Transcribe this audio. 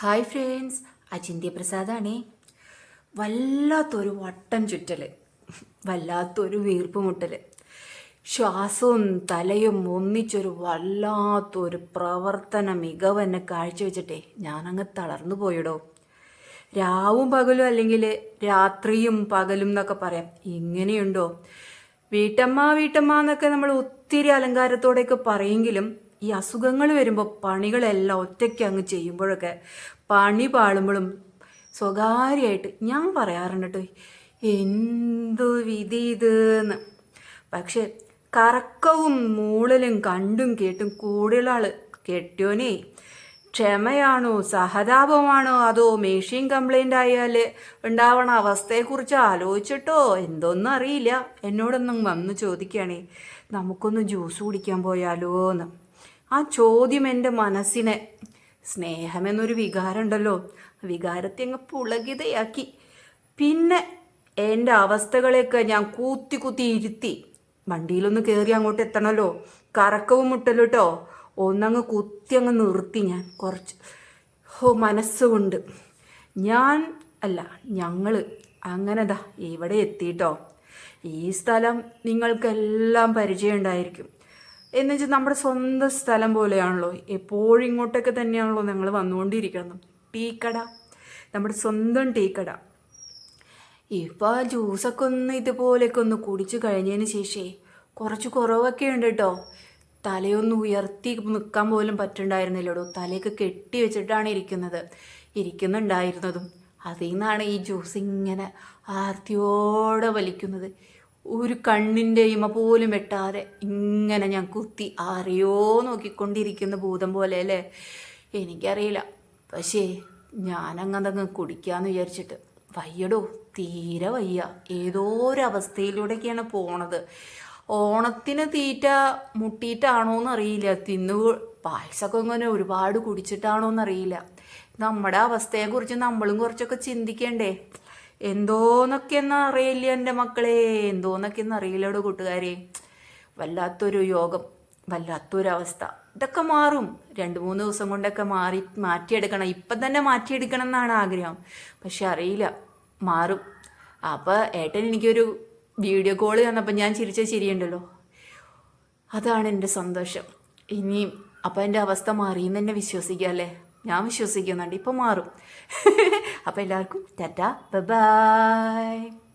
Hi friends Achintya പ്രസാദാണേ. വല്ലാത്തൊരു വട്ടം ചുറ്റൽ വല്ലാത്തൊരു വീർപ്പ് മുട്ടൽ ശ്വാസവും തലയും ഒന്നിച്ചൊരു വല്ലാത്തൊരു പ്രവർത്തന മികവ് എന്നെ കാഴ്ചവെച്ചിട്ടേ ഞാനങ്ങ് തളർന്നു പോയിടോ. രാവും പകലും അല്ലെങ്കിൽ രാത്രിയും പകലും എന്നൊക്കെ പറയാം. ഇങ്ങനെയുണ്ടോ? വീട്ടമ്മ വീട്ടമ്മ എന്നൊക്കെ നമ്മൾ ഒത്തിരി അലങ്കാരത്തോടെയൊക്കെ പറയെങ്കിലും ഈ അസുഖങ്ങൾ വരുമ്പോൾ പണികളെല്ലാം ഒറ്റയ്ക്ക് അങ്ങ് ചെയ്യുമ്പോഴൊക്കെ പണി പാളുമ്പോഴും സ്വകാര്യമായിട്ട് ഞാൻ പറയാറുണ്ട് കേട്ടോ എന്തു വിധി ഇതെന്ന് പക്ഷെ കറക്കവും മൂളലും കണ്ടും കേട്ടും കൂടുതലുള്ള ആൾ കെട്ടിയോനേ ക്ഷമയാണോ സഹതാപമാണോ അതോ മെഷീൻ കംപ്ലൈന്റ് ആയാൽ ഉണ്ടാവണ അവസ്ഥയെക്കുറിച്ച് ആലോചിച്ചിട്ടോ? എന്തൊന്നും അറിയില്ല. എന്നോടൊന്നും വന്ന് ചോദിക്കുകയാണേ നമുക്കൊന്ന് ജ്യൂസ് കുടിക്കാൻ പോയാലോ? എന്ന്. ആ ചോദ്യം എന്റെ മനസ്സിനെ സ്നേഹമെന്നൊരു വികാരം ഉണ്ടല്ലോ വികാരത്തെ അങ്ങ് പുളകിതയാക്കി. പിന്നെ എന്റെ അവസ്ഥകളെയൊക്കെ ഞാൻ കൂത്തി കുത്തി ഇരുത്തി. വണ്ടിയിലൊന്ന് കയറി അങ്ങോട്ട് എത്തണമല്ലോ കറക്കവും മുട്ടല്ലോ കേട്ടോ ഒന്നങ്ങ് കുത്തി അങ്ങ് നിർത്തി ഞാൻ കുറച്ച്. ഹോ മനസ്സുകൊണ്ട്. ഞാൻ അല്ല ഞങ്ങൾ അങ്ങനെതാ ഇവിടെ എത്തിയിട്ടോ ഈ സ്ഥലം നിങ്ങൾക്കെല്ലാം പരിചയം ഉണ്ടായിരിക്കും എന്ന് വെച്ചാൽ നമ്മുടെ സ്വന്തം സ്ഥലം പോലെയാണല്ലോ. എപ്പോഴും ഇങ്ങോട്ടൊക്കെ തന്നെയാണല്ലോ ഞങ്ങൾ വന്നുകൊണ്ടിരിക്കുന്നത്. കട നമ്മുടെ സ്വന്തം ടീക്കട. ഇപ്പോൾ ജ്യൂസൊക്കെ ഒന്ന് ഇതുപോലെയൊക്കെ ഒന്ന് കുടിച്ചു കഴിഞ്ഞതിന് ശേഷമേ കുറച്ച് കുറവൊക്കെ ഉണ്ട് കേട്ടോ. തലയൊന്ന് ഉയർത്തി നിൽക്കാൻ പോലും പറ്റുണ്ടായിരുന്നില്ലടോ. തലയൊക്കെ കെട്ടി വെച്ചിട്ടാണ് ഇരിക്കുന്നത്. ഇരിക്കുന്നുണ്ടായിരുന്നതും. അതിൽ നിന്നാണ് ഈ ജ്യൂസ് ഇങ്ങനെ ആർത്തിയോടെ വലിക്കുന്നത്. ഒരു കണ്ണിന്റെ ഇമ പോലും വെട്ടാതെ ഇങ്ങനെ ഞാൻ കുത്തി ആരെയോ നോക്കിക്കൊണ്ടിരിക്കുന്ന ഭൂതം പോലെ അല്ലേ? എനിക്കറിയില്ല. പക്ഷേ ഞാനങ്ങതങ്ങ് കുടിക്കാന്ന് വിചാരിച്ചിട്ട് വയ്യടോ തീരെ വയ്യ. ഏതോ ഒരു അവസ്ഥയിലൂടെയൊക്കെയാണ് പോണത്. ഓണത്തിന് തീറ്റ മുട്ടിയിട്ടാണോ എന്നറിയില്ല തിന്നു പായസമൊക്കെ ഇങ്ങനെ ഒരുപാട് കുടിച്ചിട്ടാണോ എന്നറിയില്ല നമ്മുടെ അവസ്ഥയെക്കുറിച്ച് നമ്മളും കുറച്ചൊക്കെ ചിന്തിക്കണ്ടേ? എന്തോന്നൊക്കെയെന്ന് അറിയില്ല എന്റെ മക്കളെ. എന്തോന്നൊക്കെയെന്ന് അറിയില്ലടോ കൂട്ടുകാരെ. വല്ലാത്തൊരു യോഗം വല്ലാത്തൊരവസ്ഥ. ഇതൊക്കെ മാറും. രണ്ട് മൂന്ന് ദിവസം കൊണ്ടൊക്കെ മാറി മാറ്റിയെടുക്കണം. ഇപ്പം തന്നെ മാറ്റിയെടുക്കണം എന്നാണ് ആഗ്രഹം. പക്ഷെ അറിയില്ല. മാറും. അപ്പോൾ ഏട്ടൻ എനിക്കൊരു വീഡിയോ കോൾ തന്നപ്പോൾ ഞാൻ ചിരിച്ച ചിരിയുണ്ടല്ലോ. അതാണ് എന്റെ സന്തോഷം. ഇനിയും അപ്പം എന്റെ അവസ്ഥ മാറിയെന്ന് തന്നെ വിശ്വസിക്കാം അല്ലേ? ഞാൻ വിശ്വസിക്കുന്നുണ്ട്. ഇപ്പം മാറും. അപ്പം എല്ലാവർക്കും ടാറ്റ. ബൈ